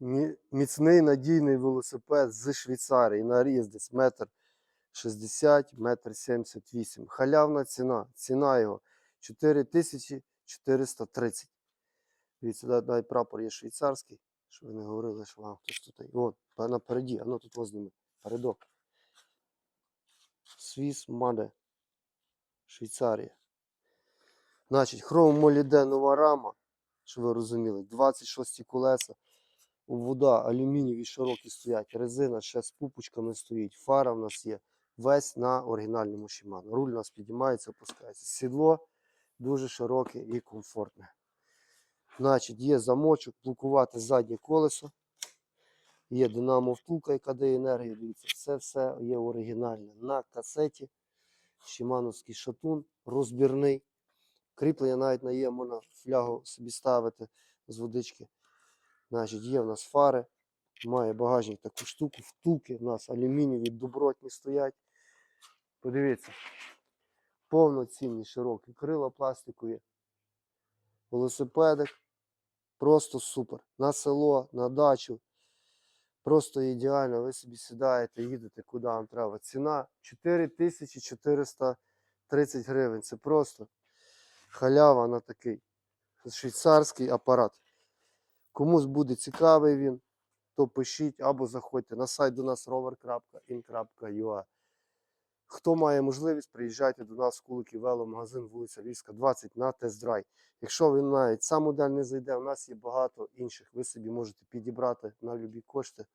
Мі- Міцний надійний велосипед з Швейцарії. Наріз десь метр 60, метр 78. Халявна ціна. Ціна його 4430. Дивіться, да- навіть прапор є швейцарський, щоб ви не говорили, що вам хтось тут. От, напереді, ну тут возьмемо. Передок. Swiss Made. Швейцарія. Значить, хром моліде нова рама, щоб ви розуміли, 26 колеса. Вода, алюмінієві широкі стоять, резина ще з пупочками стоїть, фара в нас є. Весь на оригінальному Shimano. Руль у нас підіймається, опускається. Сідло дуже широке і комфортне. Значить, є замочок, блокувати заднє колесо. Є динамо втулка, яка дає енергію. Дивіться, це все є оригінальне. На касеті. Шимановський шатун, розбірний. Кріплення навіть на є, можна флягу собі ставити з водички. Значить, є в нас фари, має багажник таку штуку, втулки в нас алюмінієві добротні стоять. Подивіться, повноцінні широкі крила пластикові. Велосипедик. Просто супер. На село, на дачу. Просто ідеально. Ви собі сідаєте, їдете куди вам треба. Ціна 4430 гривень. Це просто халява на такий швейцарський апарат. Комусь буде цікавий він, то пишіть або заходьте на сайт до нас rover.in.ua. Хто має можливість, приїжджайте до нас в Куликів веломагазин, вулиця Львівська, 20 на тест-драйв. Якщо він навіть сам модель не зайде, у нас є багато інших. Ви собі можете підібрати на любі кошти.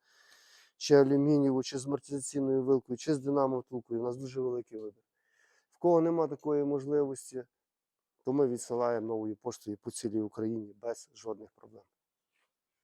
Чи алюмінієву, чи з амортизаційною вилкою, чи з динамо втулкою. У нас дуже великий вибір. В кого нема такої можливості, то ми відсилаємо новою поштою по цілій Україні без жодних проблем.